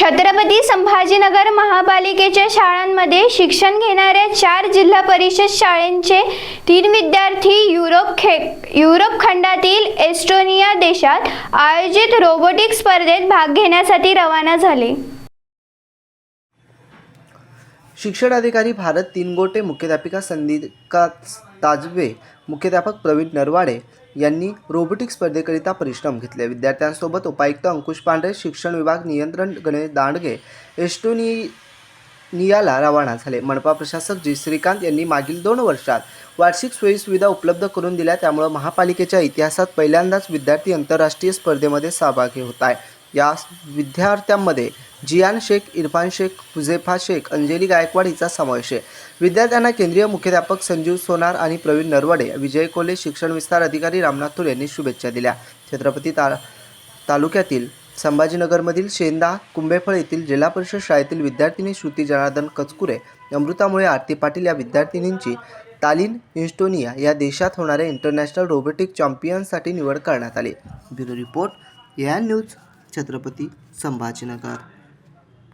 छत्रपती संभाजीनगर महापालिकेच्या शाळांमध्ये शिक्षण घेणाऱ्या चार जिल्हा परिषद शाळेंचे तीन विद्यार्थी युरोप खे युरोप खंडातील एस्टोनिया देशात आयोजित रोबोटिक स्पर्धेत भाग घेण्यासाठी रवाना झाले. शिक्षण अधिकारी भारत तीनगोटे मुख्याध्यापिका संदिका ताजवे मुख्याध्यापक प्रवीण नरवाडे यांनी रोबोटिक स्पर्धेकरिता परिश्रम घेतले. विद्यार्थ्यांसोबत उपायुक्त अंकुश पांढरे शिक्षण विभाग नियंत्रण गणेश दांडगे एस्टोनियाला रवाना झाले. मनपा प्रशासक जी. श्रीकांत यांनी मागील दोन वर्षात वार्षिक सोयीसुविधा उपलब्ध करून दिल्या. त्यामुळे महापालिकेच्या इतिहासात पहिल्यांदाच विद्यार्थी आंतरराष्ट्रीय स्पर्धेमध्ये सहभागी होत आहे या विद्यार्थ्यांमध्ये जियान शेख इरफान शेख हुझेफा शेख अंजली गायकवाड हिचा समावेश आहे. विद्यार्थ्यांना केंद्रीय मुख्याध्यापक संजीव सोनार आणि प्रवीण नरवडे विजय कोले शिक्षण विस्तार अधिकारी रामनाथ थोर यांनी शुभेच्छा दिल्या. छत्रपती ता तालुक्यातील संभाजीनगरमधील शेंदा कुंभेफळ येथील जिल्हा परिषद शाळेतील विद्यार्थिनी श्रुती जनार्दन कचकुरे अमृतामुळे आरती पाटील या विद्यार्थिनींची तालीन इन्स्टोनिया या देशात होणाऱ्या इंटरनॅशनल रोबोटिक चॅम्पियनसाठी निवड करण्यात आली. ब्युरो रिपोर्ट या न्यूज. छत्रपती संभाजीनगर.